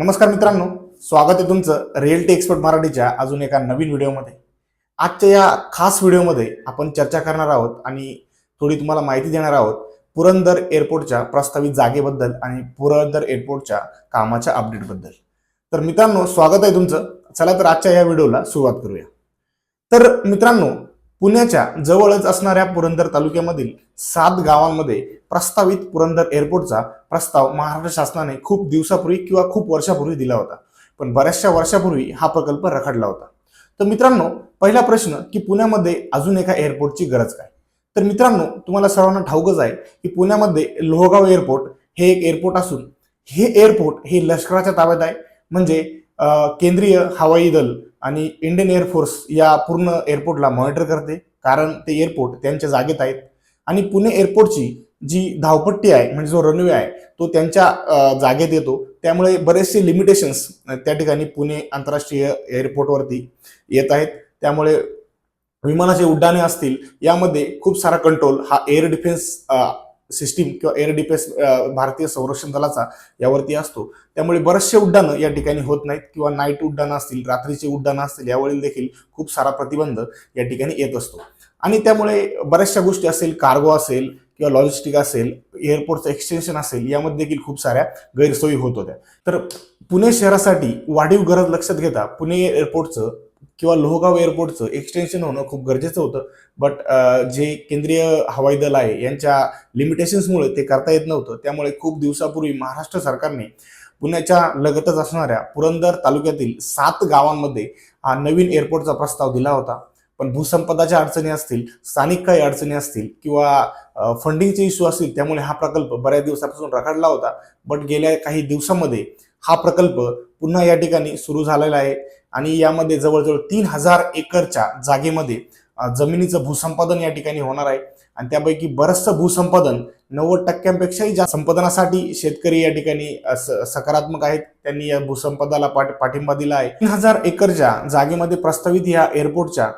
नमस्कार मित्रांनो स्वागत आहे तुमचं रिअल्टी एक्सपर्ट मराठीच्या अजून एका नवीन व्हिडिओमध्ये. आजच्या या खास व्हिडिओमध्ये आपण चर्चा करणार आहोत आणि थोडी तुम्हाला माहिती देणार आहोत पुरंदर एअरपोर्टच्या प्रस्तावित जागेबद्दल आणि पुरंदर एअरपोर्टच्या कामाच्या अपडेटबद्दल. तर मित्रांनो स्वागत आहे तुमचं. चला तर आजच्या या व्हिडिओला सुरुवात करूया. तर मित्रांनो पुण्याच्या जवळच असणाऱ्या पुरंदर तालुक्यामधील सात गावांमध्ये प्रस्तावित पुरंदर एअरपोर्टचा प्रस्ताव महाराष्ट्र शासनाने खूप दिवसापूर्वी किंवा खूप वर्षापूर्वी दिला होता. पण बऱ्याचशा वर्षापूर्वी हा प्रकल्प रखडला होता. तर मित्रांनो पहिला प्रश्न की पुण्यामध्ये अजून एका एअरपोर्टची गरज काय? तर मित्रांनो तुम्हाला सर्वांना ठाऊकच आहे की पुण्यामध्ये लोहगाव एअरपोर्ट हे एक एअरपोर्ट असून हे एअरपोर्ट हे लष्कराच्या ताब्यात आहे. म्हणजे केंद्रीय हवाई दल आणि इंडियन एअरफोर्स या पूर्ण एअरपोर्टला मॉनिटर करते कारण ते एअरपोर्ट त्यांच्या जागेत आहेत. आणि पुणे एअरपोर्टची जी धावपट्टी आहे म्हणजे जो रनवे आहे तो त्यांच्या जागेत येतो. त्यामुळे बरेचसे लिमिटेशन्स त्या ठिकाणी पुणे आंतरराष्ट्रीय एअरपोर्टवरती येत आहेत. त्यामुळे विमानाचे उड्डाणे असतील यामध्ये खूप सारा कंट्रोल हा एअर डिफेन्स सिस्टीम किंवा एअर डिफेन्स भारतीय संरक्षण दलाचा यावरती असतो. त्यामुळे बरेचसे उड्डाणं या ठिकाणी होत नाहीत किंवा नाईट उड्डाणं असतील रात्रीचे उड्डाणं असतील यावरील देखील खूप सारा प्रतिबंध या ठिकाणी येत असतो. आणि त्यामुळे बऱ्याचशा गोष्टी असेल कार्गो असेल किंवा लॉजिस्टिक असेल एअरपोर्टचं एक्सटेन्शन असेल यामध्ये देखील खूप साऱ्या गैरसोयी होत होत्या. तर पुणे शहरासाठी वाढीव गरज लक्षात घेता पुणे एअरपोर्टचं किंवा लोहगाव एअरपोर्टचं एक्सटेन्शन होणं खूप गरजेचं होतं. बट जे केंद्रीय हवाई दल आहे यांच्या लिमिटेशन्समुळे ते करता येत नव्हतं. त्यामुळे खूप दिवसापूर्वी महाराष्ट्र सरकारने पुण्याच्या लगतच असणाऱ्या पुरंदर तालुक्यातील सात गावांमध्ये हा नवीन एअरपोर्टचा प्रस्ताव दिला होता. पण भूसंपदाच्या अडचणी असतील स्थानिक काही अडचणी असतील किंवा फंडिंगचे इश्यू असतील त्यामुळे हा प्रकल्प बऱ्याच दिवसापासून रखडला होता. बट गेल्या काही दिवसामध्ये हा प्रकल्प पुन्हा या ठिकाणी सुरू झालेला आहे आणि यामध्ये जवळजवळ तीन हजार एकरच्या जागेमध्ये जमिनीचं भूसंपादन या ठिकाणी होणार आहे. आणि त्यापैकी बरंचसं भूसंपादन नव्वद टक्क्यांपेक्षाही जास्त संपादनासाठी शेतकरी या ठिकाणी सकारात्मक आहेत. त्यांनी या भूसंपदाला पाठ पाठिंबा दिला आहे. तीन हजार एकरच्या जागेमध्ये प्रस्तावित या एअरपोर्टच्या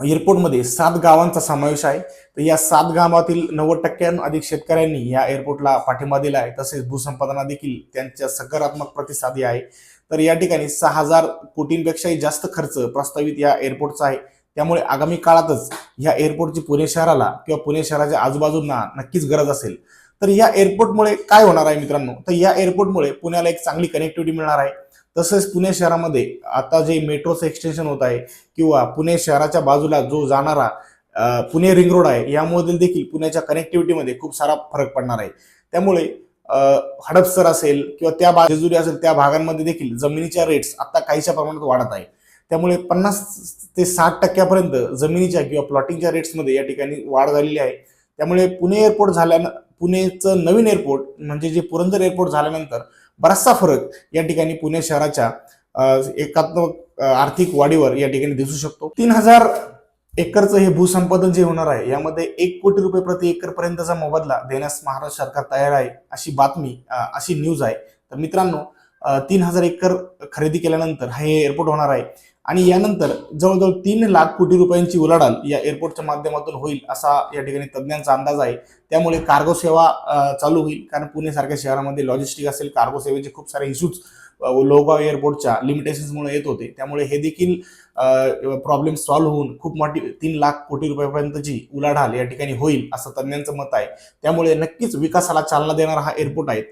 एअरपोर्टमध्ये सात गावांचा समावेश आहे. तर या सात गावातील नव्वद टक्क्यांहून अधिक शेतकऱ्यांनी या एअरपोर्टला पाठिंबा दिला आहे. तसेच भूसंपादना देखील त्यांच्या सकारात्मक प्रतिसादी आहे. तर या ठिकाणी सहा हजार कोटींपेक्षाही जास्त खर्च प्रस्तावित या एअरपोर्टचा आहे. त्यामुळे आगामी काळातच या एअरपोर्टची पुणे शहराला किंवा पुणे शहराच्या आजूबाजूंना नक्कीच गरज असेल. तर या एअरपोर्टमुळे काय होणार आहे मित्रांनो? तर या एअरपोर्टमुळे पुण्याला एक चांगली कनेक्टिव्हिटी मिळणार आहे. तसेच पुणे शहरामध्ये आता जे मेट्रोचं एक्सटेन्शन होत आहे किंवा पुणे शहराच्या बाजूला जो जाणारा पुणे रिंग रोड आहे यामधील देखील पुण्याच्या कनेक्टिव्हिटीमध्ये खूप सारा फरक पडणार आहे. त्यामुळे हडपसर असेल किंवा त्या बा जेजुरी असेल त्या भागांमध्ये देखील जमिनीच्या रेट्स आता काहीशा प्रमाणात वाढत आहे. त्यामुळे पन्नास ते साठ टक्क्यापर्यंत जमिनीच्या किंवा प्लॉटिंगच्या रेट्समध्ये या ठिकाणी वाढ झालेली आहे. त्यामुळे पुणे एअरपोर्ट झाल्यानं पुणेचं नवीन एअरपोर्ट म्हणजे जे पुरंदर एअरपोर्ट झाल्यानंतर बराचसा फरक या ठिकाणी पुणे शहराच्या एकात्मक आर्थिक वाढीवर या ठिकाणी दिसू शकतो. तीन हजार एकरचं हे भूसंपादन जे होणार आहे यामध्ये एक कोटी रुपये प्रति एकर पर्यंतचा मोबदला देण्यास महाराष्ट्र सरकार तयार आहे अशी बातमी अशी न्यूज आहे. तर मित्रांनो तीन हजार एकर खरेदी केल्यानंतर हे एअरपोर्ट होणार आहे. आणि यानंतर जवळजवळ तीन लाख कोटी रुपयांची उलाढाल या एअरपोर्टच्या माध्यमातून होईल असा या ठिकाणी तज्ज्ञांचा अंदाज आहे. त्यामुळे कार्गो सेवा चालू होईल. कारण पुणेसारख्या शहरामध्ये लॉजिस्टिक असेल कार्गो सेवेचे खूप सारे इश्यूज लोगाव एअरपोर्टच्या लिमिटेशन्समुळे येत होते. त्यामुळे हे देखील प्रॉब्लेम सॉल्व्ह होऊन खूप मोठी तीन लाख कोटी रुपयापर्यंतची उलाढाल या ठिकाणी होईल असं तज्ज्ञांचं मत आहे. त्यामुळे नक्कीच विकासाला चालना देणारा हा एअरपोर्ट आहे.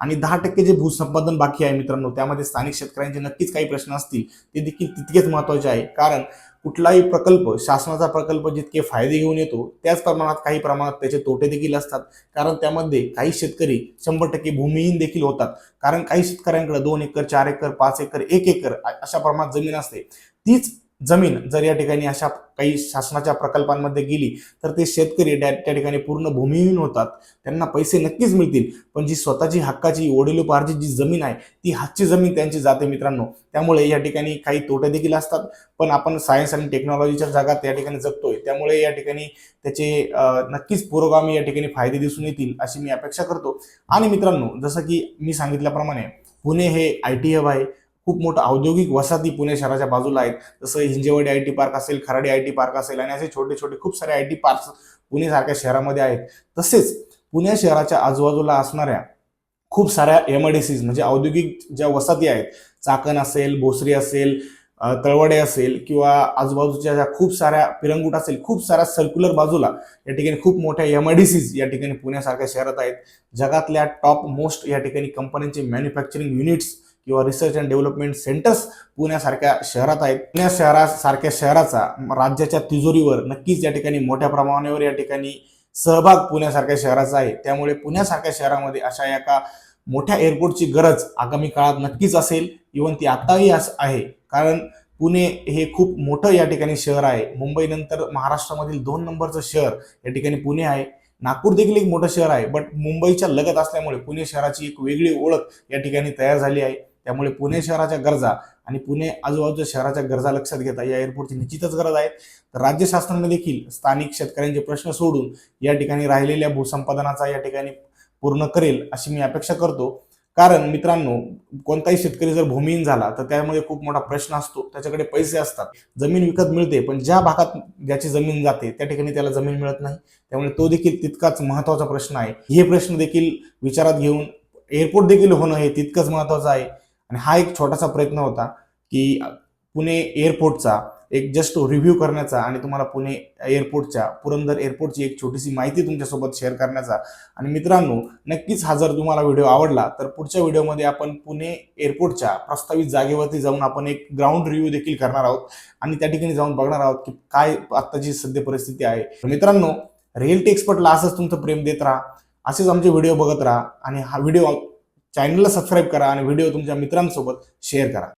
आणि दहा टक्के जे भूसंपादन बाकी आहे मित्रांनो त्यामध्ये स्थानिक शेतकऱ्यांचे नक्कीच काही प्रश्न असतील ते देखील तितकेच महत्त्वाचे आहे. कारण कुठलाही प्रकल्प शासनाचा प्रकल्प जितके फायदे घेऊन येतो त्याच प्रमाणात काही प्रमाणात त्याचे तोटे देखील असतात. कारण त्यामध्ये काही शेतकरी शंभर टक्के भूमिहीन देखील होतात. कारण काही शेतकऱ्यांकडे दोन एकर चार एकर पाच एकर एक एकर अशा प्रमाणात जमीन असते. तीच जमीन जर या ठिकाणी अशा काही शासनाच्या प्रकल्पांमध्ये गेली तर ते शेतकरी त्या त्या ठिकाणी पूर्ण भूमिहीन होतात. त्यांना पैसे नक्कीच मिळतील. पण जी स्वतःची हक्काची वडिलोपार्जित जी जमीन आहे ती हातची जमीन त्यांची जाते मित्रांनो. त्यामुळे या ठिकाणी काही तोटे देखील असतात. पण आपण सायन्स आणि टेक्नॉलॉजीच्या जगात या ठिकाणी जगतोय. त्यामुळे या ठिकाणी त्याचे नक्कीच पुरोगामी या ठिकाणी फायदे दिसून येतील अशी मी अपेक्षा करतो. आणि मित्रांनो जसं की मी सांगितल्याप्रमाणे पुणे हे आय टी हब आहे. खूप मोठं औद्योगिक वसाहती पुणे शहराच्या बाजूला आहेत. जसं हिंजेवाडी आय टी पार्क असेल खराडी आय टी पार्क असेल आणि असे छोटे छोटे खूप सारे आय टी पार्क्स पुणे सारख्या शहरामध्ये आहेत. तसेच पुणे शहराच्या आजूबाजूला असणाऱ्या खूप साऱ्या एम आय डी सीज म्हणजे औद्योगिक ज्या वसाहती आहेत चाकण असेल भोसरी असेल तळवडे असेल किंवा आजूबाजूच्या ज्या खूप साऱ्या पिरंगुट असेल खूप साऱ्या सर्क्युलर बाजूला या ठिकाणी खूप मोठ्या एम आय डी सीज या ठिकाणी पुण्यासारख्या शहरात आहेत. जगातल्या टॉप मोस्ट या ठिकाणी कंपन्यांचे मॅन्युफॅक्चरिंग युनिट्स किंवा रिसर्च अँड डेव्हलपमेंट सेंटर्स पुण्यासारख्या शहरात आहेत. पुण्या शहरासारख्या शहराचा राज्याच्या तिजोरीवर नक्कीच या ठिकाणी मोठ्या प्रमाणावर या ठिकाणी सहभाग पुण्यासारख्या शहराचा आहे. त्यामुळे पुण्यासारख्या शहरामध्ये अशा एका मोठ्या एअरपोर्टची गरज आगामी काळात नक्कीच असेल. इव्हन ती आताही अस- आहे. कारण पुणे हे खूप मोठं या ठिकाणी शहर आहे. मुंबईनंतर महाराष्ट्रामधील दोन नंबरचं शहर या ठिकाणी पुणे आहे. नागपूर देखील एक मोठं शहर आहे. बट मुंबईच्या लगत असल्यामुळे पुणे शहराची एक वेगळी ओळख या ठिकाणी तयार झाली आहे. त्यामुळे पुणे शहराच्या गरजा आणि पुणे आजूबाजूच्या शहराच्या गरजा लक्षात घेता या एअरपोर्टची निश्चितच गरज आहे. तर राज्य शासनाने देखील स्थानिक शेतकऱ्यांचे प्रश्न सोडून या ठिकाणी राहिलेल्या भूसंपादनाचा या ठिकाणी पूर्ण करेल अशी मी अपेक्षा करतो. कारण मित्रांनो कोणताही शेतकरी जर भूमिहीन झाला तर त्यामध्ये खूप मोठा प्रश्न असतो. त्याच्याकडे पैसे असतात. जमीन विकत मिळते पण ज्या भागात ज्याची जमीन जाते त्या ठिकाणी त्याला जमीन मिळत नाही. त्यामुळे तो देखील तितकाच महत्त्वाचा प्रश्न आहे. हे प्रश्न देखील विचारात घेऊन एअरपोर्ट देखील होणं हे तितकंच महत्वाचं आहे. आणि हा एक छोटासा प्रयत्न होता की पुणे एअरपोर्टचा एक जस्ट रिव्ह्यू करण्याचा आणि तुम्हाला पुणे एअरपोर्टच्या पुरंदर एअरपोर्टची एक छोटीशी माहिती तुमच्यासोबत शेअर करण्याचा. आणि मित्रांनो नक्कीच हा जर तुम्हाला व्हिडिओ आवडला तर पुढच्या व्हिडिओमध्ये आपण पुणे एअरपोर्टच्या प्रस्तावित जागेवरती जाऊन आपण एक ग्राउंड रिव्ह्यू देखील करणार आहोत. आणि त्या ठिकाणी जाऊन बघणार आहोत की काय आत्ताची सध्या परिस्थिती आहे. मित्रांनो रिअल्टी एक्सपर्टला असंच तुमचं प्रेम देत राहा. असेच आमचे व्हिडिओ बघत राहा. आणि हा व्हिडिओ चॅनलला सबस्क्राईब करा आणि व्हिडिओ तुमच्या मित्रांसोबत शेअर करा.